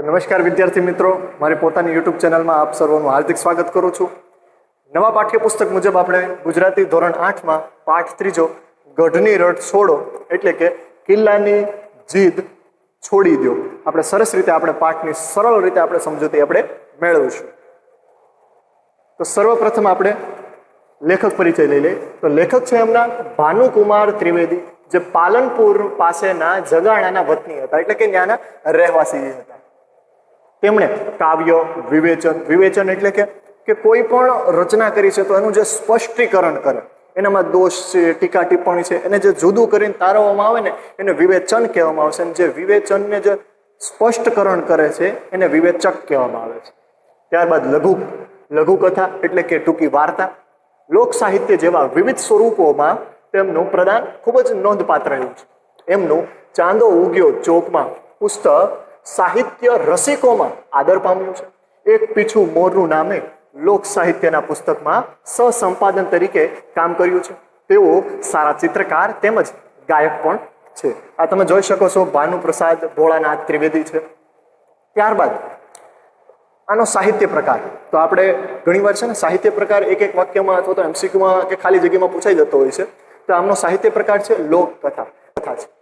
તો નમસ્કાર વિદ્યાર્થી મિત્રો. મારી પોતાની યુટ્યુબ ચેનલમાં આપ સર્વનું હાર્દિક સ્વાગત કરું છું. નવા પાઠ્યપુસ્તક મુજબ આપણે ગુજરાતી ધોરણ આઠમાં પાઠ ત્રીજો, ગઢની રટ છોડો એટલે કે કિલ્લાની જીદ છોડી દો આપણે સરસ રીતે આપણે પાઠની સરળ રીતે આપણે સમજૂતી આપણે મેળવીશું. તો સર્વપ્રથમ આપણે લેખક પરિચય લઈ લઈએ. તો લેખક છે એમના ભાનુકુમાર ત્રિવેદી, જે પાલનપુર પાસેના જગાણાના વતની હતા, એટલે કે ત્યાંના રહેવાસી હતા તેમણે કાવ્ય, વિવેચન વિવેચન એટલે કે કે કોઈ પણ રચના કરી છે તો એનું જે સ્પષ્ટીકરણ કરે, એનામાં દોષ છે, ટીકા ટિપ્પણી છે, એને જે જુદું કરીને તારવવામાં આવે ને, એને વિવેચન કહેવામાં આવશે અને જે વિવેચનને જે સ્પષ્ટકરણ કરે છે, એને વિવેચક કહેવામાં આવે છે. ત્યારબાદ લઘુ લઘુકથા એટલે કે ટૂંકી વાર્તા. લોક સાહિત્ય જેવા વિવિધ સ્વરૂપોમાં તેમનું પ્રદાન ખૂબ જ નોંધપાત્ર રહ્યું છે. એમનું ચાંદો ઉગ્યો ચોકમાં પુસ્તક સાહિત્ય રસિકોમાં આદર પામ્યું છે. એક પીછું મોરનું નામે લોક સાહિત્યના પુસ્તકમાં સહસંપાદન તરીકે કામ કર્યું છે. તેઓ સારા ચિત્રકાર તેમજ ગાયક પણ છે. આ તમે જોઈ શકો છો ભાનુપ્રસાદ ભોળાનાથ ત્રિવેદી છે. ત્યારબાદ આનો સાહિત્ય પ્રકાર. તો આપણે ઘણીવાર છે ને સાહિત્ય પ્રકાર એક એક વાક્યમાં અથવા તો એમસીક્યુમાં કે ખાલી જગ્યામાં પૂછાઈ જતો હોય છે. તો આમનો સાહિત્ય પ્રકાર છે લોકકથા. કથા છે.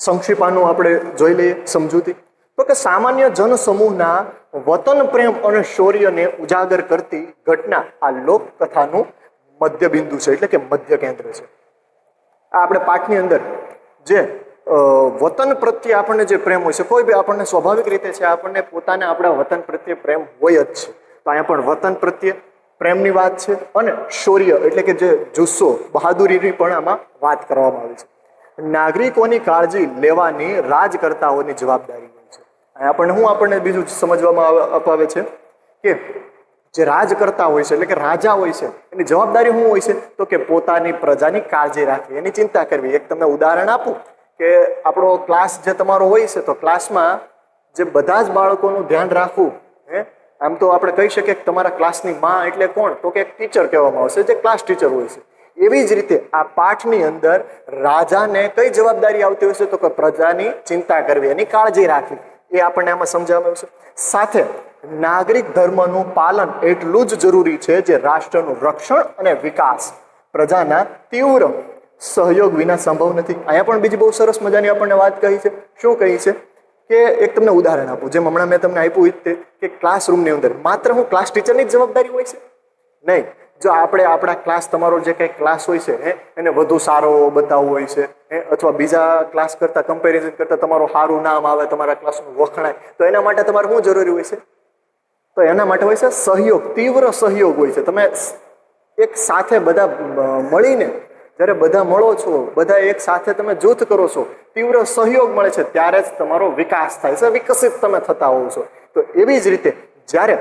સંક્ષિપાનું આપણે જોઈ લઈએ સમજૂતી. તો કે સામાન્ય જનસમૂહના વતન પ્રેમ અને શૌર્યને ઉજાગર કરતી ઘટના આ લોકકથાનું મધ્યબિંદુ છે, એટલે કે મધ્ય કેન્દ્ર છે. આ આપણે પાઠની અંદર જે વતન પ્રત્યે આપણને જે પ્રેમ હોય છે, કોઈ બી આપણને સ્વાભાવિક રીતે છે, આપણને પોતાને આપણા વતન પ્રત્યે પ્રેમ હોય જ છે. તો અહીંયા પણ વતન પ્રત્યે પ્રેમની વાત છે અને શૌર્ય, એટલે કે જે જુસ્સો, બહાદુરીની પણ આમાં વાત કરવામાં આવી છે. નાગરિકોની કાળજી લેવાની રાજકર્તાઓની જવાબદારી હોય છે. આપણને હું આપણને બીજું સમજવામાં અપાવે છે કે જે રાજકર્તા હોય છે, એટલે કે રાજા હોય છે, એની જવાબદારી શું હોય છે? તો કે પોતાની પ્રજાની કાળજી રાખવી. એની ચિંતા કરવી. એક તમને ઉદાહરણ આપું કે આપણો ક્લાસ જે તમારો હોય છે, તો ક્લાસમાં જે બધા જ બાળકોનું ધ્યાન રાખવું, હે? આમ તો આપણે કહી શકીએ કે તમારા ક્લાસની માં એટલે કોણ? તો કે એક ટીચર કહેવામાં આવશે, જે ક્લાસ ટીચર હોય છે. એવી જ રીતે આ પાઠની અંદર રાજાને કઈ જવાબદારી આવતી છે? તો કે પ્રજાની ચિંતા કરવી, એની કાળજી રાખવી. એ આપણને આમાં સમજાવવામાં આવ્યું છે. સાથે નાગરિક ધર્મનું પાલન એટલું જ જરૂરી છે જે રાષ્ટ્રનું રક્ષણ અને વિકાસ. પ્રજાના તીવ્ર સહયોગ વિના સંભવ નથી. અહીંયા પણ બીજી બહુ સરસ મજાની આપણને વાત કહી છે. શું કહી છે? કે એક તમને ઉદાહરણ આપું. જેમ હમણાં મેં તમને આપ્યું તે કે ક્લાસરૂમની અંદર. માત્ર હું ક્લાસ ટીચરની જ જવાબદારી હોય છે? નહીં. જો આપણે આપણા ક્લાસ તમારો જે કંઈ ક્લાસ હોય છે, હે, એને વધુ સારો બતાવવો હોય છે, હે, અથવા બીજા ક્લાસ કરતાં કમ્પેરિઝન કરતાં તમારું સારું નામ આવે, તમારા ક્લાસનું વખણાય, તો એના માટે તમારે શું જરૂરી હોય છે? તો એના માટે હોય છે સહયોગ, તીવ્ર સહયોગ હોય છે. તમે એક સાથે બધા મળીને જ્યારે બધા મળો છો, બધા એક સાથે તમે જૂથ કરો છો, તીવ્ર સહયોગ મળે છે, ત્યારે જ તમારો વિકાસ થાય છે, વિકસિત તમે થતા હોવ છો. તો એવી જ રીતે જ્યારે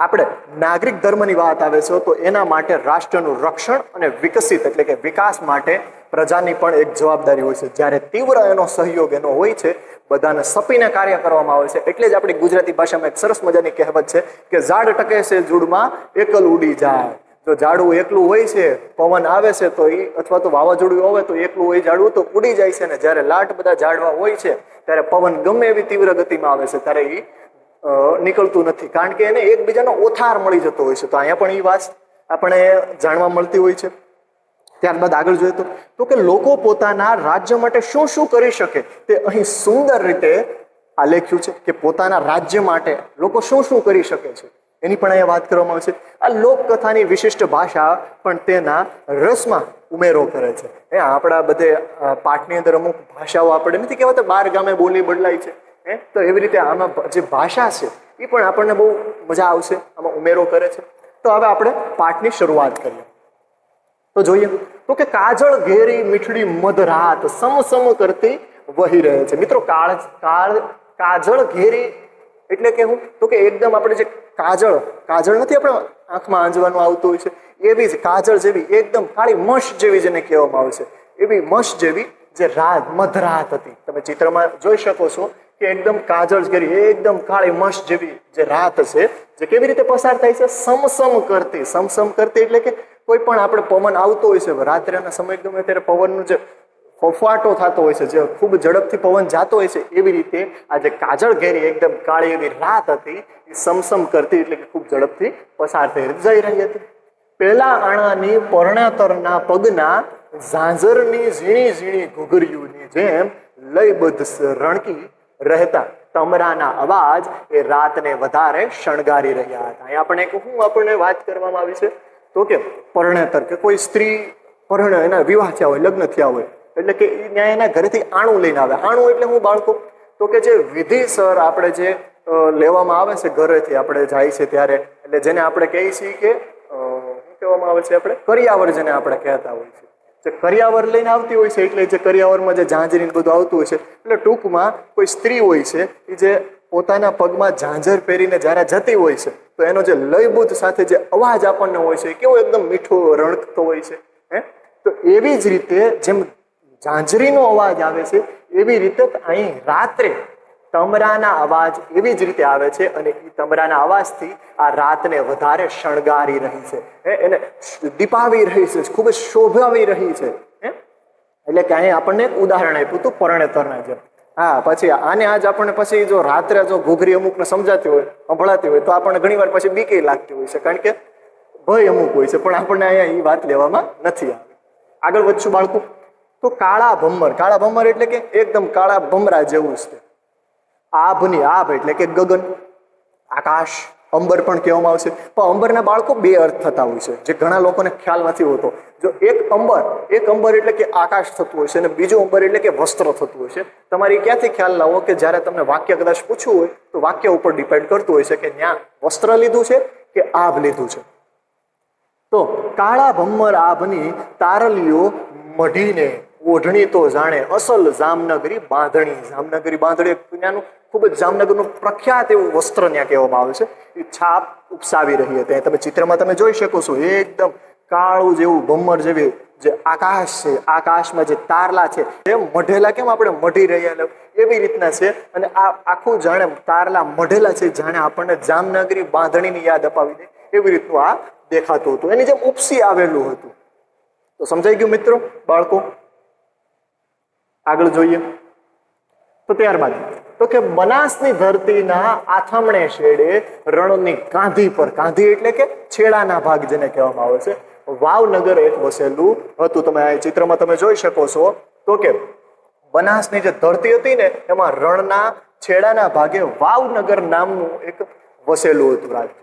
આપણે નાગરિક ધર્મની વાત આવે છે, તો એના માટે રાષ્ટ્રનું રક્ષણ અને વિકસિત એટલે કે વિકાસ માટે પ્રજાની પણ એક જવાબદારી હોય છે. જ્યારે તીવ્ર એનો સહયોગ એનો હોય છે, બધાને સપીને કાર્ય કરવામાં આવે છે. એટલે જ આપણી ગુજરાતી ભાષામાં એક સરસ મજાની કહેવત છે કે ઝાડ ટકે છે જૂડમાં, એકલ ઉડી જાય. જો ઝાડવું એકલું હોય છે, પવન આવે છે, તો એ અથવા તો વાવાઝોડું આવે તો એકલું હોય ઝાડવું, તો ઉડી જાય છે. ને જ્યારે લાટ બધા ઝાડવા હોય છે, ત્યારે પવન ગમે એવી તીવ્ર ગતિમાં આવે છે, ત્યારે એ નીકળતું નથી. કારણ કે એને એકબીજાનો ઓથાર મળી જતો હોય છે. તો અહીંયા પણ એ વાત આપણે જાણવા મળતી હોય છે. ત્યારબાદ આગળ જોઈએ તો તો કે લોકો પોતાના રાજ્ય માટે શું શું કરી શકે તે અહીં સુંદર રીતે આલેખ્યું છે કે પોતાના રાજ્ય માટે લોકો શું શું કરી શકે છે. એની પણ અહીંયા વાત કરવામાં આવે છે. આ લોકકથાની વિશિષ્ટ ભાષા પણ તેના રસમાં ઉમેરો કરે છે. એ આપણા બધે પાઠની અંદર અમુક ભાષાઓ આપણે નથી કહેવાતા, બાર ગામે બોલી બદલાય છે. હે? તો એવી રીતે આમાં જે ભાષા છે, એ પણ આપણને બહુ મજા આવશે, આમાં ઉમેરો કરે છે. તો હવે આપણે પાઠની શરૂઆત કરીએ. તો જોઈએ, તો કે કાજળ ઘેરી મીઠડી મધરાત સમ સમ કરતી વહી રહે છે. મિત્રો, કાળ કાળ, કાજળ ઘેરી એટલે કે હું, તો કે એકદમ આપણે જે કાજળ કાજળ નથી આપણે આંખમાં આંજવાનું આવતું હોય છે, એવી જ કાજળ જેવી, એકદમ કાળી મશ જેવી જેને કહેવામાં આવે છે. એવી મશ જેવી જે રાત, મધરાત હતી. તમે ચિત્રમાં જોઈ શકો છો કે એકદમ કાજળ ઘેરી એકદમ કાળી મસ જેવી જે રાત છે, જે કેવી રીતે પસાર થાય છે? સમસમ કરતી સમસમ કરતી એટલે કે કોઈ પણ આપણે પવન આવતો હોય છે, રાત્રેના સમય ગમે ત્યારે પવનનું જે ફફવાટો થતો હોય છે, જે ખૂબ ઝડપથી પવન જાતો હોય છે, એવી રીતે આ જે કાજળ ઘેરી એકદમ કાળી એવી રાત હતી, એ સમસમ કરતી એટલે કે ખૂબ ઝડપથી પસાર થઈ જઈ રહી હતી. પેલા આણાની પરણાતરના પગના ઝાંઝરની ઝીણી ઝીણી ઘૂઘરીઓની જેમ લયબદ્ધ રણકી રહેતા. તમરાના અવાજ એ રાતને વધારે શણગારી રહ્યા હતા. અહીંયા આપણે શું આપણને વાત કરવામાં આવી છે? તો કે પરણેતર, કે કોઈ સ્ત્રી પરણે એના વિવાહ થયા હોય, લગ્ન થયા હોય, એટલે કે ત્યાં એના ઘરેથી આણું લઈને આવે. આણું એટલે હું બાળકો? તો કે જે વિધિસર આપણે જે લેવામાં આવે છે ઘરેથી, આપણે જાય છે ત્યારે, એટલે જેને આપણે કહીએ છીએ કે શું કહેવામાં આવે છે આપણે? કરિયાવર જેને આપણે કહેતા હોય છે જે કરિયાવર લઈને આવતી હોય છે, એટલે જે કરિયાવરમાં જે ઝાંઝરી બધું આવતું હોય છે, એટલે ટૂંકમાં કોઈ સ્ત્રી હોય છે એ જે પોતાના પગમાં ઝાંઝર પહેરીને જ્યારે જતી હોય છે, તો એનો જે લયબુદ્ધ સાથે જે અવાજ આપણને હોય છે કેવો એકદમ મીઠો, રણકતો હોય છે, હે? તો એવી જ રીતે જેમ ઝાંઝરીનો અવાજ આવે છે, એવી રીતે અહીં રાત્રે તમરાના અવાજ એવી જ રીતે આવે છે અને એ તમરાના અવાજથી આ રાતને વધારે શણગારી રહી છે. હે, એને દીપાવી રહી છે ખૂબ જ શોભાવી રહી છે. એટલે કે અહીં આપણને એક ઉદાહરણ આપ્યું હતું પરણેતરના જેમ હા પછી આને આજ આપણને પછી જો રાત્રે જો ઘૂઘરી અમુકને સમજાતી હોય સંભળાતી હોય તો આપણને ઘણી વાર પછી બીકે લાગતી હોય છે. કારણ કે ભય અમુક હોય છે પણ આપણને અહીંયા એ વાત લેવામાં નથી આવે. આગળ વધશું બાળકો. તો કાળા ભમ્મર કાળા ભમ્મર એટલે કે એકદમ કાળા ભમરા જેવું છે. આભની આભ એટલે કે ગગન. આકાશ, અંબર પણ કહેવામાં આવશે. પણ અંબરના બાળકો બે અર્થ થતા હોય છે, જે ઘણા લોકોને ખ્યાલ નથી હોતો. જો એક અંબર એક અંબર એટલે કે આકાશ થતું હોય છે અને બીજું અંબર એટલે કે વસ્ત્ર થતું હોય છે. તમારે ક્યાંથી ખ્યાલ લાવો કે જ્યારે તમને વાક્ય કદાચ પૂછવું હોય, તો વાક્ય ઉપર ડિપેન્ડ કરતું હોય છે કે ત્યાં વસ્ત્ર લીધું છે કે આભ લીધું છે. તો કાળા ભમ્મર આભની તારલીઓ મઢીને, ઓઢણી તો જાણે અસલ જામનગરી બાંધણી. જામનગરી બાંધણી એક ખૂબ જ જામનગરનું પ્રખ્યાત એવું વસ્ત્ર ત્યાં કહેવામાં આવે છે. એ છાપ ઉપસાવી રહી હતી. તમે ચિત્રમાં તમે જોઈ શકો છો, એકદમ કાળું જેવું ભમ્મર જેવી જે આકાશ છે, આકાશમાં જે તારલા છે એ મઢેલા કેમ આપણે મઢી રહ્યા એવી રીતના છે. અને આ આખું જાણે તારલા મઢેલા છે જાણે આપણને જામનગરી બાંધણીની યાદ અપાવી દે એવી રીતનું આ દેખાતું હતું. એની જેમ ઉપસી આવેલું હતું. તો સમજાઈ ગયું મિત્રો બાળકો? આગળ જોઈએ. તો ત્યારબાદ, તો કે બનાસની ધરતીના આથમણે શેડે રણની કાંધી પર, કાંધી એટલે કે છેડાના ભાગ જેને કહેવામાં આવે છે, વાવનગર એક વસેલું હતું. તમે આ ચિત્રમાં તમે જોઈ શકો છો. તો કે બનાસની જે ધરતી હતી ને, એમાં રણના છેડાના ભાગે વાવનગર નામનું એક વસેલું હતું રાજ્ય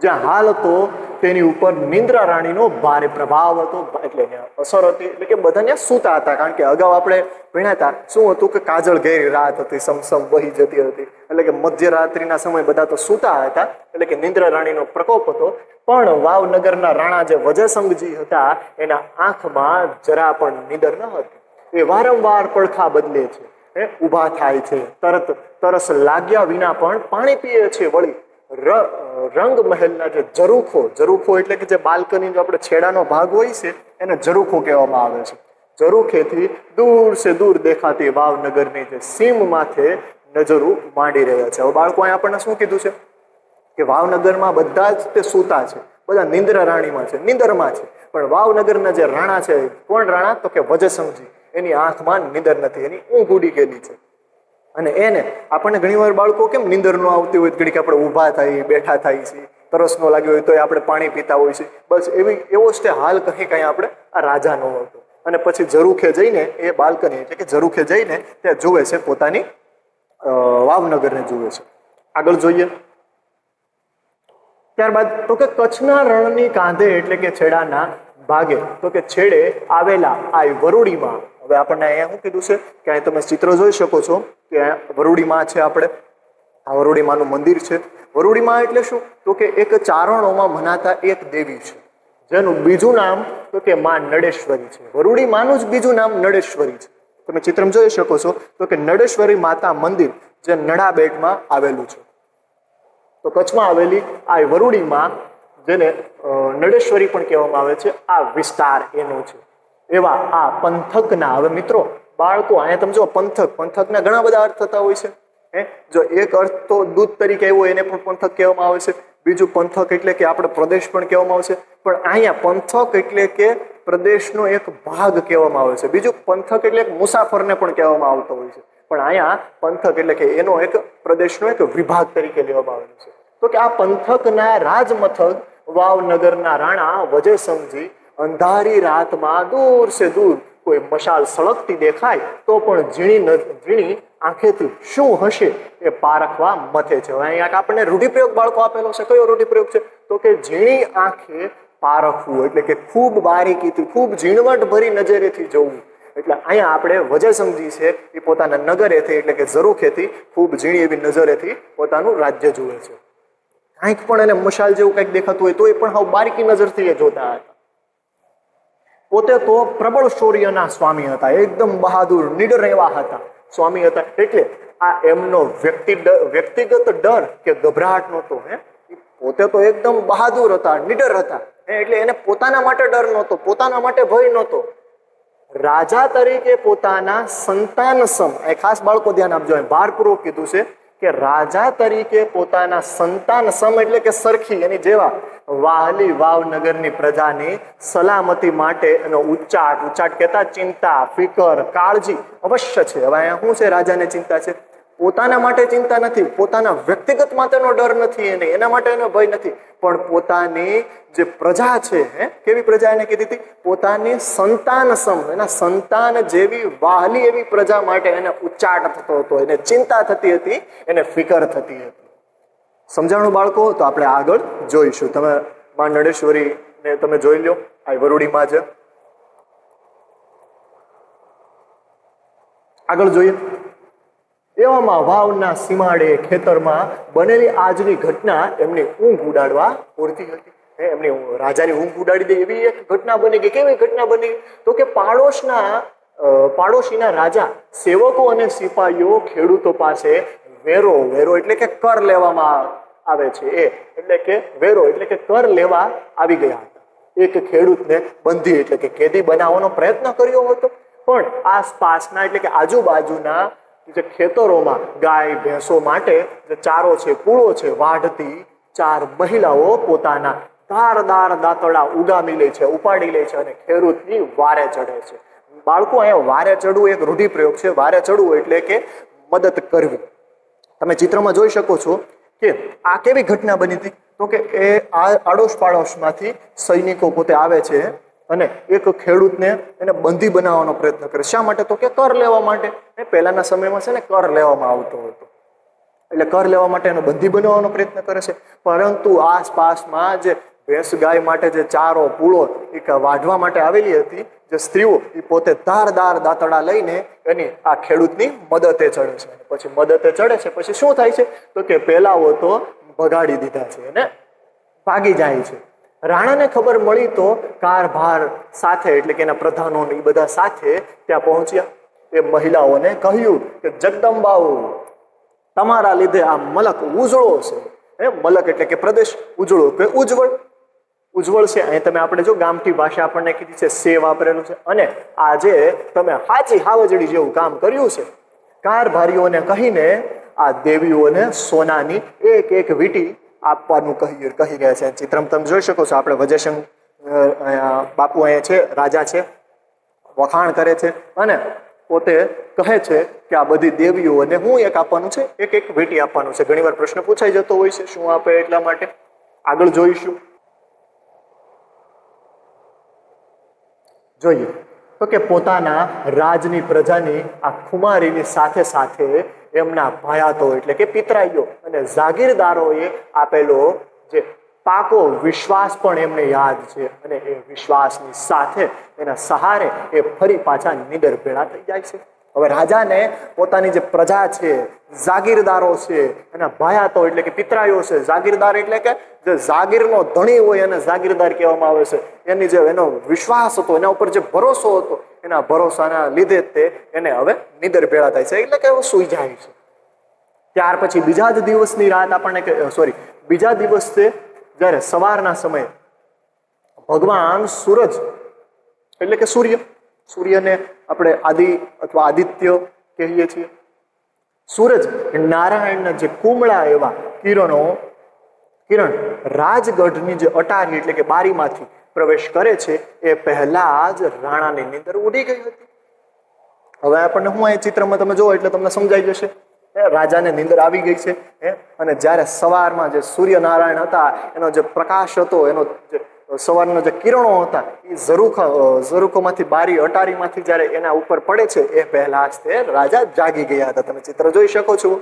જ્યાં હાલ હતો તેની ઉપર નિંદ્રા રાણીનો ભારે પ્રભાવ હતો. એટલે અસર હતી. એટલે કે બધા ત્યાં સૂતા હતા. કારણ કે અગાઉ આપણે ભણ્યા શું હતું કે કાજળ ઘેરી રાત હતી, સમસમ વહી જતી હતી. એટલે કે મધ્યરાત્રિના સમય બધા તો સૂતા હતા. એટલે કે નિંદ્રા રાણીનો પ્રકોપ હતો. પણ વાવનગરના રાણા જે વજયસંઘજી હતા, એના આંખમાં જરા પણ નિદર ન હતી. એ વારંવાર પડખા બદલે છે. એ ઊભા થાય છે. તરત તરસ લાગ્યા વિના પણ પાણી પીએ છે વળી. રંગ મહેલના જે ઝરૂખો ઝરૂખો એટલે કે જે બાલ્કની જો આપણે છેડાનો ભાગ હોય છે, એને ઝરૂખો કહેવામાં આવે છે. ઝરૂખેથી દૂર સે દૂર દેખાતી વાવનગરની જે સીમ માથે નજરો માંડી રહ્યા છે. હવે બાળકો, અહીં આપણને શું કીધું છે? કે વાવનગરમાં બધા જ તે સૂતા છે. બધા નિંદ્ર રાણીમાં છે, નિંદરમાં છે. પણ વાવનગરના જે રાણા છે કોણ રાણા? તો કે વજસંગજી. એની આંખમાં નિંદર નથી, એની ઊંઘ ઉડી ગયેલી છે. અને એને આપણને ઘણીવાર બાળકો કેમ નીંદર ન આવતી હોય, ઘડીક આપણે ઊભા થાય, બેઠા થાય છે, તરસ ન લાગ્યો હોય તો આપણે પાણી પીતા હોય છે. બસ એવી, એવો જ તે હાલ કહી કંઈ આપણે આ રાજા ન હતો. અને પછી જરૂખે જઈને એ બાલ્કની એટલે કે જરૂખે જઈને ત્યાં જુએ છે પોતાની વાવનગરને જુએ છે. આગળ જોઈએ. ત્યારબાદ તો કે કચ્છના રણની કાંધે એટલે કે છેડાના ભાગે. તો કે છેડે આવેલા આ વરુડીમાં, હવે આપણને અહીંયા શું કીધું છે? કે અહીં તમે ચિત્ર જોઈ શકો છો કે અહીંયા વરુડીમાં છે આપણે. આ વરુડીમાનું મંદિર છે. વરુડીમાં એટલે શું? તો કે એક ચારણોમાં મનાતા એક દેવી છે. જેનું બીજું નામ તો કે માં નડેશ્વરી છે. વરુડી માનું જ બીજું નામ નડેશ્વરી છે. તમે ચિત્રમાં જોઈ શકો છો તો કે નડેશ્વરી માતા મંદિર જે નડાબેટમાં આવેલું છે. તો કચ્છમાં આવેલી આ વરુડીમાં જેને નડેશ્વરી પણ કહેવામાં આવે છે. આ વિસ્તાર એનો છે. એવા આ પંથકના, હવે મિત્રો, બાળકો, અહીંયા તમે જો પંથક. પંથકના ઘણા બધા અર્થ થતા હોય છે. હે? જો એક અર્થ તો દૂધ તરીકે એવો એને પણ પંથક કહેવામાં આવે છે. બીજું પંથક એટલે કે આપણે પ્રદેશ પણ કહેવામાં આવશે પણ અહીંયા પંથક એટલે કે પ્રદેશનો એક ભાગ કહેવામાં આવે છે. બીજું પંથક એટલે એક મુસાફરને પણ કહેવામાં આવતો હોય છે. પણ અહીંયા પંથક એટલે કે એનો એક પ્રદેશનો એક વિભાગ તરીકે લેવામાં આવેલો છે. તો કે આ પંથકના રાજમથક વાવનગરના રાણા વજય સમજી અંધારી રાતમાં દૂર સે દૂર કોઈ મશાલ સળગતી દેખાય તો પણ ઝીણી ઝીણી આંખેથી શું હશે એ પારખવા મથે છે. અહીંયા આપણને રૂઢિપ્રયોગ બાળકો આપેલો છે. કયો રૂઢિપ્રયોગ છે? તો કે ઝીણી આંખે પારખવું એટલે કે ખૂબ બારીકીથી ખૂબ ઝીણવટ ભરી નજરેથી જોવું. એટલે અહીંયા આપણે વજય સમજી છે એ પોતાના નગરેથી એટલે કે ઝરૂખેથી ખૂબ ઝીણી એવી નજરેથી પોતાનું રાજ્ય જુએ છે. કાંઈક પણ એને મશાલ જેવું કંઈક દેખાતું હોય તો એ પણ હાવ બારીકી નજરથી એ જોતા હતા. પોતે તો પ્રબળ શૌર્યના સ્વામી હતા, એકદમ બહાદુર નિડર એવા હતા સ્વામી હતા. એટલે આ એમનો વ્યક્તિ વ્યક્તિગત ડર કે ગભરાટ નહોતો, હે? પોતે તો એકદમ બહાદુર હતા, નિડર હતા એટલે એને પોતાના માટે ડર નહોતો, પોતાના માટે ભય નહોતો. રાજા તરીકે પોતાના સંતાન સમ એ ખાસ બાળકો ધ્યાન આપજો અહીં ભારપૂર્વક કીધું છે કે રાજા તરીકે પોતાના સંતાન સમ એટલે કે સરખી, એની જેવા વાહલી વાવનગરની પ્રજાની સલામતી માટે એનો ઉચ્ચાટ ઉચ્ચાટ કહેતા ચિંતા, ફિકર, કાળજી અવશ્ય છે. હવે અહીંયા શું છે? રાજાને ચિંતા છે? પોતાના માટે ચિંતા નથી, પોતાના વ્યક્તિગત માટેનો ડર નથી એને એના માટે એનો ભય નથી. પણ પોતાની જે પ્રજા છે, હે, કેવી પ્રજા એને કીધી હતી? પોતાની સંતાન સમ એના સંતાન જેવી વાહલી એવી પ્રજા માટે એને ઉચ્ચાટ થતો હતો. એને ચિંતા થતી હતી, એને ફિકર થતી હતી. સમજાણું બાળકો? તો આપણે આગળ જોઈશું. તમે માં નડેશ્વરીને તમે જોઈ લો આ વરુડીમાં છે. આગળ જોઈએ. એવામાં વાવના સીમાડે ખેતરમાં બનેલી આજની ઘટના એમની ઊંઘ ઉડાડવા પૂરતી હતી. એમની રાજાની ઊંઘ ઉડાડી દે એવી એક ઘટના બની ગઈ કેવી ઘટના બની? તો કે પાડોશના પાડોશીના રાજા, સેવકો અને સિપાહીઓ ખેડૂતો પાસે વેરો વેરો એટલે કે કર લેવામાં આવે છે. એ એટલે કે વેરો એટલે કે કર લેવા આવી ગયા હતા. એક ખેડૂતને બંધી એટલે કે કેદી બનાવવાનો પ્રયત્ન કર્યો હતો. પણ આસપાસના એટલે કે આજુબાજુના જે ખેતરોમાં ગાય ભેંસો માટે જે ચારો છે પૂળો છે, વાઢતી ચાર મહિલાઓ પોતાના ધારદાર દાંતડા ઉગામી લે છે, ઉપાડી લે છે અને ખેડૂતની વારે ચડે છે. બાળકો, અહીંયા વારે ચડવું એક રૂઢિપ્રયોગ છે. વારે ચડવું એટલે કે મદદ કરવી. તમે ચિત્રમાં જોઈ શકો છો કે આ કેવી ઘટના બની હતી? તો કે એ આડોશ પાડોશમાંથી સૈનિકો પોતે આવે છે અને એક ખેડૂતને એને બંધી બનાવવાનો પ્રયત્ન કરે. શા માટે? તો કે કર લેવા માટે. એ પહેલાના સમયમાં છે ને કર લેવામાં આવતો હતો. એટલે કર લેવા માટે એનો બંધી બનાવવાનો પ્રયત્ન કરે છે. પરંતુ આસપાસમાં જે ભેંસ ગાય માટે જે ચારો, પૂળો એ વાઢવા માટે આવેલી હતી, જે સ્ત્રીઓ એ પોતે ધારદાર દાંતડા લઈને એની આ ખેડૂતની મદદે ચડે છે. પછી મદદે ચડે છે. પછી શું થાય છે? તો કે પેલાઓ તો ભગાડી દીધા છે અને ભાગી જાય છે. રાણાને ખબર મળી તો કારભાર સાથે, એટલે કે એના પ્રધાનો એ બધા સાથે ત્યાં પહોંચ્યા. એ મહિલાઓને કહ્યું કે, જગદંબાઓ, તમારા લીધે આ મલક ઉજળો છે. હે, મલક એટલે કે પ્રદેશ ઉજળો કે ઉજ્જવળ. ઉજ્જવળ છે, અહીં તમે આપણે જો ગામઠી ભાષા આપણને કીધી છે, સે વાપરેલું છે. અને આજે તમે હાચી હાવજડી જેવું કામ કર્યું છે. કારભારીઓને કહીને આ દેવીઓને સોનાની એક એક વીટી આપવાનું કહી કહી રહ્યા છે. ચિત્રમ તમે જોઈ શકો છો, આપણે વજયસંગ બાપુ અહીંયા છે, રાજા છે, વખાણ કરે છે અને પોતે કહે છે કે આ બધી દેવીઓને હું એક આપવાનું છે, એક એક વેટી આપવાનું છે. ઘણીવાર પ્રશ્ન પૂછાઈ જતો હોય છે, શું આપે એટલા માટે? આગળ જોઈશું. જોઈએ. તો કે પોતાના રાજની પ્રજાની આ ખુમારીની સાથે સાથે એમના ભયાતો એટલે કે પિતરાઈઓ અને જાગીરદારોએ આપેલો જે પાકો વિશ્વાસ પણ એમને યાદ છે અને એ વિશ્વાસની સાથે એના સહારે એ ફરી પાછા નિદર ભેળા થઈ જાય છે. હવે રાજાને પોતાની જે પ્રજા છે, જાગીરદારો છે, એના ભાયાતો એટલે કે પિતરાયો છે, જાગીરદાર એટલે કે જે જાગીરનો ધણી હોય એને જાગીરદાર કહેવામાં આવે છે. એની જે એનો વિશ્વાસ હતો, એના ઉપર જે ભરોસો હતો, એના ભરોસાના લીધે તે એને હવે નિદર ભેળા થાય છે. એટલે કે સુઈ જાય છે. ત્યાર પછી બીજા જ દિવસની રાત આપણને સોરી બીજા દિવસે જ્યારે સવારના સમયે ભગવાન સૂરજ, એટલે કે સૂર્ય સૂર્યને આપણે આદિ અથવા આદિત્ય કહીએ છીએ. સૂરજ નારાયણના જે કુમળા એવા કિરણો, કિરણ રાજગઢની જે અટારી એટલે કે બારીમાંથી પ્રવેશ કરે છે, એ પહેલા જ રાણાની નીંદર ઉડી ગઈ હતી. હવે આપણને હું એ ચિત્રમાં તમે જુઓ એટલે તમને સમજાઈ જશે. રાજાને નીંદર આવી ગઈ છે અને જ્યારે સવારમાં જે સૂર્યનારાયણ હતા, એનો જે પ્રકાશ હતો, એનો જે સવારના જે કિરણો હતા, એ ઝરૂખ ઝરૂખોમાંથી, બારી અટારીમાંથી જ્યારે એના ઉપર પડે છે, એ પહેલા જ તે રાજા જાગી ગયા હતા. તમે ચિત્ર જોઈ શકો છો.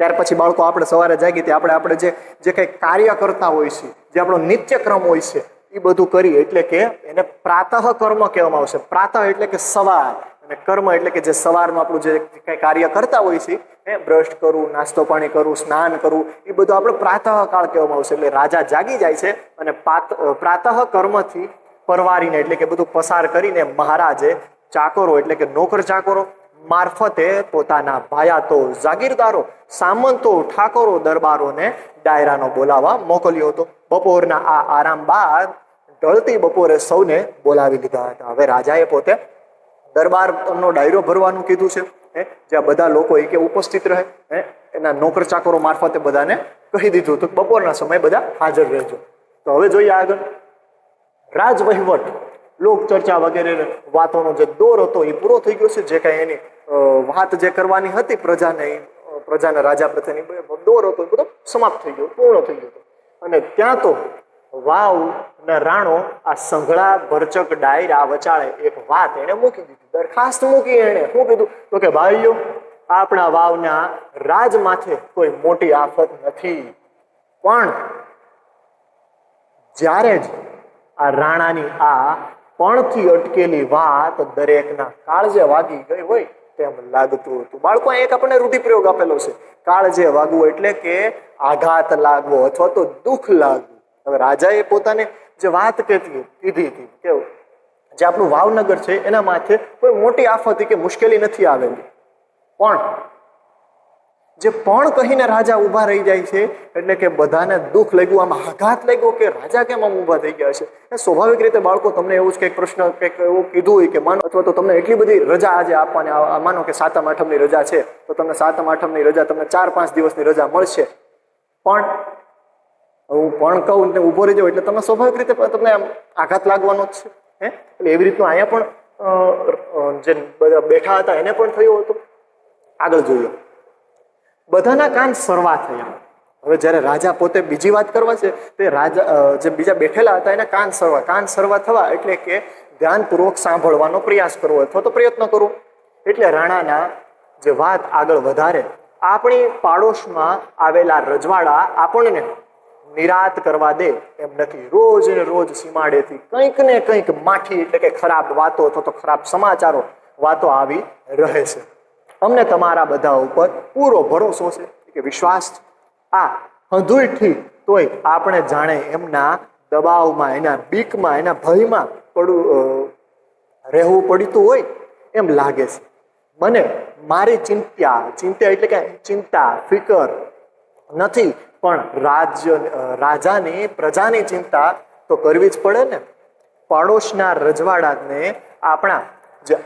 ત્યાર પછી બાળકો આપણે સવારે જાગી તે આપણે આપણે જે જે કંઈ કાર્ય કરતા હોય છે, જે આપણો નિત્યક્રમ હોય છે, એ બધું કરી, એટલે કે એને પ્રાતઃ કર્મ કહેવામાં આવશે. પ્રાતઃ એટલે કે સવાર. અને કર્મ એટલે કે જે સવારમાં આપણું જે કંઈ કાર્ય કરતા હોય છે એ બ્રશ કરવું નાસ્તો પાણી કરવું સ્નાન કરવું એ બધું આપણે પ્રાતઃકાળ કહેવામાં આવશે. એટલે રાજા જાગી જાય છે અને પાત પ્રાતઃ કર્મથી પરવારીને એટલે કે બધું પસાર કરીને મહારાજે ચાકરો એટલે કે નોકર ચાકરો મારફતે પોતાના ભાયાતો, જાગીરદારો, સામંતો, ઠાકોરો દરબારોને ડાયરાનો બોલાવા મોકલ્યો હતો. બપોરના આ આરામ બાદ ઢળતી બપોરે સૌને બોલાવી લીધા હતા. હવે રાજાએ પોતે દરબારનો ડાયરો ભરવાનું કીધું છે, હે? જ્યાં બધા લોકો એ કે ઉપસ્થિત રહે, હે? એના નોકર ચાકરો મારફતે બધાને કહી દીધું તો બપોરના સમયે બધા હાજર રહેજો. તો હવે જોઈએ આગળ. રાજ વહીવટ લોક ચર્ચા વગેરે વાતોનો જે દોર હતો એ પૂરો થઈ ગયો છે. જે કાંઈ એની વાત જે કરવાની હતી પ્રજાને પ્રજાના રાજા પ્રત્યેની દોર હતો એ બધો સમાપ્ત થઈ ગયો, પૂર્ણ થઈ ગયો અને ત્યાં તો વાવ ને રાણો આ સંઘળા ભરચક ડાયરા વચાળે એક વાત એને મૂકી દીધી. દરખાસ્ત મૂકી એને શું કીધું? તો કે, ભાઈઓ, આપણા વાવના રાજ માથે કોઈ મોટી આફત નથી. પણ જ્યારે જ આ રાણાની આ પણથી અટકેલી વાત દરેકના કાળજે વાગી ગઈ હોય તેમ લાગતું હતું. બાળકો એક આપણને રૂઢિપ્રયોગ આપેલો છે. કાળજે વાગવું એટલે કે આઘાત લાગવો અથવા તો દુઃખ લાગવું. હવે રાજાએ પોતાને જે વાત કહેતી કીધી હતી, કે જે આપણું વાવનગર છે, એના માથે કોઈ મોટી આફત કે મુશ્કેલી નથી આવેલી. પણ જે પણ કહીને રાજા ઊભા રહી જાય છે, એટલે કે બધાને દુઃખ લાગ્યું, આમ આઘાત લાગ્યો કે રાજા કેમ આમ ઊભા થઈ ગયા છે? એ સ્વાભાવિક રીતે બાળકો તમને એવું જ કંઈક પ્રશ્ન, કંઈક એવું કીધું હોય કે માનો, અથવા તો તમને એટલી બધી રજા આજે આપવાની માનો કે સાતમ આઠમની રજા છે, તો તમને સાતમ આઠમની રજા તમને ચાર પાંચ દિવસની રજા મળશે. પણ હું પણ કહું ને ઊભો રહી જાઉં એટલે તમે સ્વાભાવિક રીતે તમને આમ આઘાત લાગવાનો જ છે, હે? એટલે એવી રીતનું અહીંયા પણ જે બધા બેઠા હતા, એને પણ થયું હતું. આગળ જોઈએ. બધાના કાન સરવા થયા. હવે જ્યારે રાજા પોતે બીજી વાત કરવા છે, તે રાજા જે બીજા બેઠેલા હતા, એના કાન સરવા કાન સરવા થવા એટલે કે ધ્યાનપૂર્વક સાંભળવાનો પ્રયાસ કરવો અથવા તો પ્રયત્ન કરવો. એટલે રાણાના જે વાત આગળ વધારે, આપણી પાડોશમાં આવેલા રજવાડા આપણને નિરાત કરવા દે એમ નથી. રોજ ને રોજ સીમાડેથી કંઈક ને કંઈક માઠી એટલે કે ખરાબ વાતો અથવા તો ખરાબ સમાચારો, વાતો આવી રહે છે. અમને તમારા બધા ઉપર પૂરો ભરોસો છે કે વિશ્વાસ છે. આ હંધુઈથી તોય આપણે જાણે એમના દબાવમાં, એના બીકમાં, એના ભયમાં પડવું રહેવું પડતું હોય એમ લાગે છે. મને મારી ચિંતા ચિંતા એટલે કે ચિંતા, ફિકર નથી. પણ રાજ્ય રાજાને, પ્રજાની ચિંતા તો કરવી જ પડે ને. પાડોશના રજવાડાને આપણા જે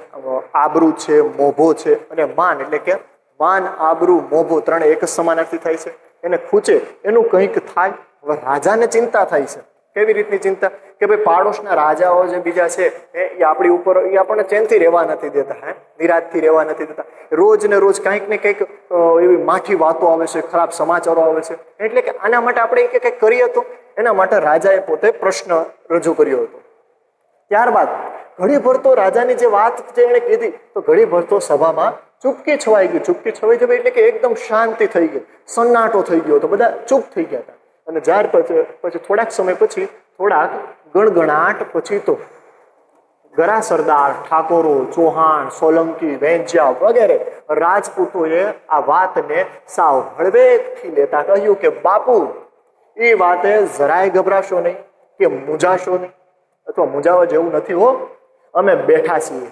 આબરૂ છે, મોભો છે અને માન, એટલે કે માન, આબરૂ, મોભો ત્રણે એક સમાનાર્થી થાય છે. એને ખૂચે, એનું કંઈક થાય. હવે રાજાને ચિંતા થાય છે. કેવી રીતની ચિંતા? કે ભાઈ પાડોશના રાજાઓ જે બીજા છે, એ આપણી ઉપર એ આપણને ચેનથી રહેવા નથી દેતા, હે? નિરાજથી રહેવા નથી દેતા. રોજ ને રોજ કંઈક ને કંઈક એવી માઠી વાતો આવે છે, ખરાબ સમાચારો આવે છે. એટલે કે આના માટે આપણે એ કંઈક કરીએ તો એના માટે રાજાએ પોતે પ્રશ્ન રજૂ કર્યો હતો. ત્યારબાદ, ઘડી ભરતો રાજાની જે વાત જે એણે કીધી, તો ઘડી ભરતો સભામાં ચૂપકી છવાઈ ગઈ ચૂપકી છવાઈ જવી એટલે કે એકદમ શાંતિ થઈ ગઈ. સન્નાટો થઈ ગયો તો બધા ચૂપ થઈ ગયા હતા. અને ત્યાર પછી થોડાક સમય પછી થોડાક ગણગણાટ પછી તો ગરા સરદાર, ઠાકોરો, ચૌહાણ, સોલંકી, વેંજ્યા વગેરે રાજપૂતોએ આ વાતને સાવ હળવેકથી લેતા કહ્યું કે, બાપુ, એ વાતે જરાય ગભરાશો નહીં કે મૂંઝાશો નહીં. અથવા મૂંઝાવા જેવું નથી હો, અમે બેઠા છીએ?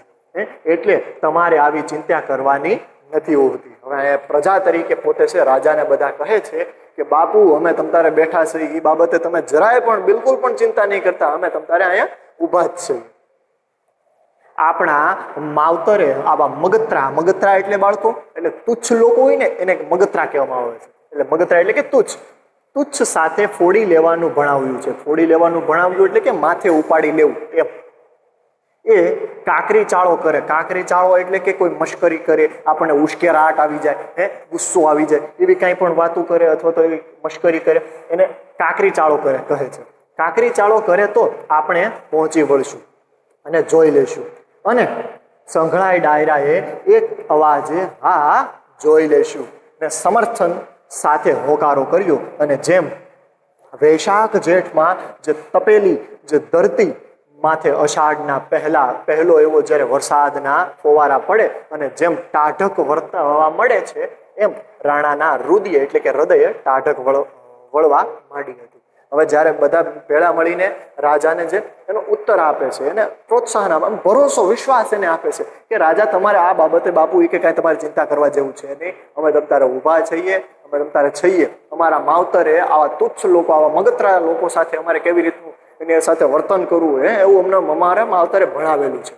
એટલે તમારે આવી ચિંતા કરવાની નથી હોતી. હવે પ્રજા તરીકે પોતે છે, રાજાને બધા કહે છે કે, બાપુ, અમે તમતારે બેઠા છે એ બાબતે તમે જરાય પણ બિલકુલ પણ ચિંતા નહીં કરતા. અમે તમતારે અહીંયા ઊભા જ છીએ. આપણા માવતરે આવા મગતરા મગતરા એટલે બાળકો, એટલે તુચ્છ લોકો હોય ને, એને મગતરા કહેવામાં આવે છે. એટલે મગતરા એટલે કે તુચ્છ. તુચ્છ સાથે ફોડી લેવાનું ભણાવ્યું છે. ફોડી લેવાનું ભણાવ્યું એટલે કે માથે ઉપાડી લેવું. એમ. એ કાકરી ચાળો કરે. કાકરી ચાળો એટલે કે કોઈ મશ્કરી કરે, આપણને ઉશ્કેરાટ આવી જાય, હે, ગુસ્સો આવી જાય, એવી કાંઈ પણ વાતો કરે અથવા તો એવી મશ્કરી કરે. એને કાકરી ચાળો કરે, કહે છે. કાકરી ચાળો કરે તો આપણે પહોંચી વળશું અને જોઈ લેશું અને સંઘળાય ડાયરાએ એક અવાજે હા જોઈ લેશું ને સમર્થન સાથે હોકારો કર્યો અને જેમ વૈશાખ જેઠમાં જે તપેલી, જે ધરતી માથે અષાઢના પહેલા, પહેલો એવો જ્યારે વરસાદના ફોવારા પડે અને જેમ ટાઢક વર્તાવા મળે છે, એમ રાણાના રુદિય એટલે કે હૃદયે ટાઢક વળ, વળવા માંડી હતી. હવે જ્યારે બધા ભેળા મળીને રાજાને જે એનો ઉત્તર આપે છે, એને પ્રોત્સાહન આપે ભરોસો, વિશ્વાસ એને આપે છે કે રાજા તમારે આ બાબતે બાપુ એ કે કાંઈ તમારે ચિંતા કરવા જેવું છે નહીં. અમે તમ તારે ઊભા છીએ, અમે તમ તારે છીએ અમારા માવતરે આવા તુચ્છ લોકો, આવા મગતરા લોકો સાથે અમારે કેવી રીતનું એની સાથે વર્તન કરવું હે, એવું અમને અમારે માવતરે ભણાવેલું છે.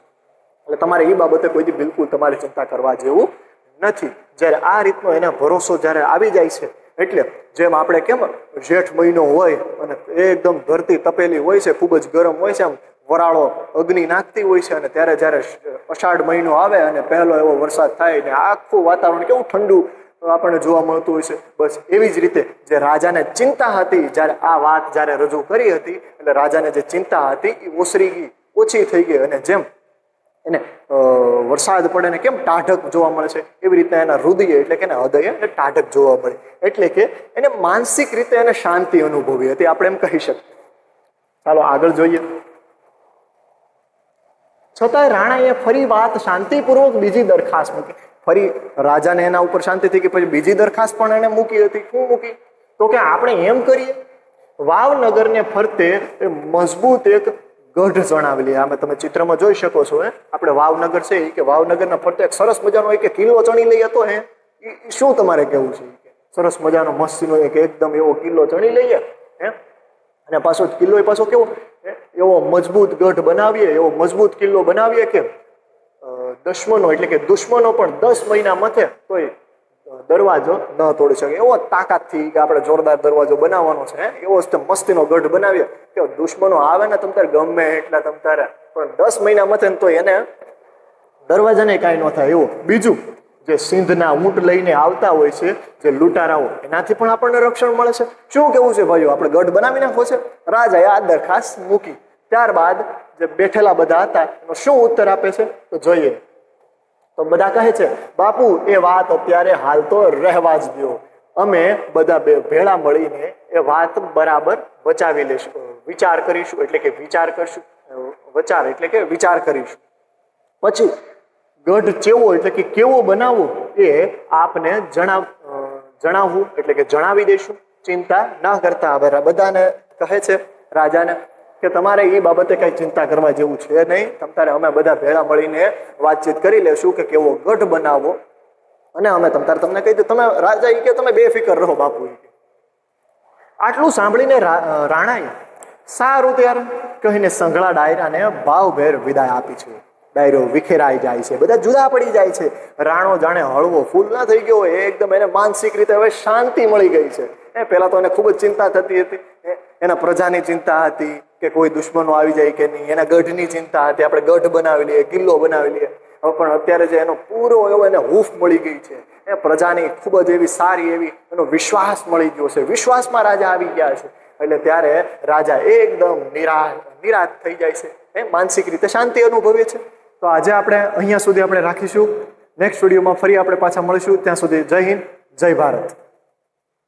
એટલે તમારે એ બાબતે કોઈ દી બિલકુલ તમારે ચિંતા કરવા જેવું નથી. જ્યારે આ રીતનો એને ભરોસો જ્યારે આવી જાય છે, એટલે જેમ આપણે કેમ જેઠ મહિનો હોય અને એકદમ ધરતી તપેલી હોય છે, ખૂબ જ ગરમ હોય છે, આમ વરાળો અગ્નિ નાખતી હોય છે અને ત્યારે જ્યારે અષાઢ મહિનો આવે અને પહેલો એવો વરસાદ થાય ને આખું વાતાવરણ કેવું ઠંડુ આપણને જોવા મળતું હોય છે. બસ એવી જ રીતે જે રાજાને ચિંતા હતી, જ્યારે આ વાત જ્યારે રજૂ કરી હતી, એટલે રાજાને જે ચિંતા હતી એ ઓસરી ગઈ, ઓછી થઈ ગઈ અને જેમ એને વરસાદ પડે ને કેમ ટાઢક જોવા મળે છે, એવી રીતના એના હૃદય એટલે કે એના હૃદય એને ટાઢક જોવા મળે. એટલે કે એને માનસિક રીતે એને શાંતિ અનુભવી હતી, આપણે એમ કહી શકીએ. ચાલો આગળ જોઈએ. છતાંય રાણાએ ફરી વાત શાંતિપૂર્વક બીજી દરખાસ્ત મૂકી. ફરી રાજાને એના ઉપર શાંતિ થઈ કે પછી બીજી દરખાસ્ત પણ એને મૂકી હતી. શું મૂકી? તો કે આપણે એમ કરીએ, વાવનગરને ફરતે મજબૂત એક ગઢ જણાવેલી આમાં તમે ચિત્રમાં જોઈ શકો છો, હે? આપણે વાવનગર છે એ કે વાવનગરના ફરતે એક સરસ મજાનો એક કિલ્લો ચણી લઈ હતો, હે? શું તમારે કેવું છે? સરસ મજાનો મસ્તીનો એક એકદમ એવો કિલ્લો ચણી લઈએ, હે? અને પાછો કિલ્લો પાછો કેવો? એવો મજબૂત ગઢ બનાવીએ, એવો મજબૂત કિલ્લો બનાવીએ કે દુશ્મનો એટલે કે દુશ્મનો પણ દસ મહિના મથે તોય દરવાજો ન તોડી શકે. એવો તાકાતથી કે આપણે જોરદાર દરવાજો બનાવવાનો છે એવો મસ્તીનો ગઢ બનાવીએ કે દુશ્મનો આવે ને તમ તારે ગમે એટલા તમ તારે. પણ દસ મહિના મથે ને તો એને દરવાજાને કાંઈ ન થાય. એવું. બીજું જે સિંધના ઊંટ લઈને આવતા હોય છે, જે લૂંટારાઓ, એનાથી પણ આપણને રક્ષણ મળે છે. શું કેવું છે ભાઈઓ? આપણે ગઢ બનાવી નાખો છે? રાજાએ આ દરખાસ્ત મૂકી. ત્યારબાદ જે બેઠેલા બધા હતા, એનો શું ઉત્તર આપે છે? તો જોઈએ. તો બધા કહે છે, બાપુ, એ વાત અત્યારે હાલ તો રહેવા જ દો અમે બધા ભેળા મળીને એ વાત બરાબર બચાવી લઈશું વિચાર કરીશું, એટલે કે વિચાર કરશું. વચાર એટલે કે વિચાર કરીશું. પછી ગઢ ચેવો એટલે કે કેવો બનાવવો એ આપને જણાવ જણાવવું, એટલે કે જણાવી દઈશું. ચિંતા ના કરતા હવે બધાને કહે છે રાજાને કે તમારે એ બાબતે કઈ ચિંતા કરવા જેવું છે નહીં. તમતારે અમે બધા ભેળા મળીને વાતચીત કરી લેશું કે કેવો ગઢ બનાવવો. અને અમે તમતારે તમને કહી દઉં, તમે રાજા એ કે તમે બેફિકર રહો બાપુ આટલું સાંભળીને રાણાએ સારું ત્યારે કહીને સંઘળા ડાયરાને ભાવભેર વિદાય આપી છે. ડાયરો વિખેરાઈ જાય છે. બધા જુદા પડી જાય છે. રાણો જાણે હળવો ફૂલ ના થઈ ગયો હોય, એકદમ એને માનસિક રીતે હવે શાંતિ મળી ગઈ છે. એ પહેલા તો એને ખૂબ જ ચિંતા થતી હતી. એના પ્રજાની ચિંતા હતી કે કોઈ દુશ્મનો આવી જાય કે નહીં. એના ગઢની ચિંતા હતી. આપણે ગઢ બનાવી લઈએ, કિલ્લો બનાવી લઈએ. હવે પણ અત્યારે જે એનો પૂરો એવો એને હૂફ મળી ગઈ છે. એ પ્રજાની ખૂબ જ એવી સારી એવી એનો વિશ્વાસ મળી ગયો છે. વિશ્વાસમાં રાજા આવી ગયા છે. એટલે ત્યારે રાજા એકદમ નિરાશ નિરાશ થઈ જાય છે. એ માનસિક રીતે શાંતિ અનુભવે છે. તો આજે આપણે અહીંયા સુધી આપણે રાખીશું. નેક્સ્ટ વિડીયોમાં ફરી આપણે પાછા મળીશું. ત્યાં સુધી જય હિન્દ, જય ભારત.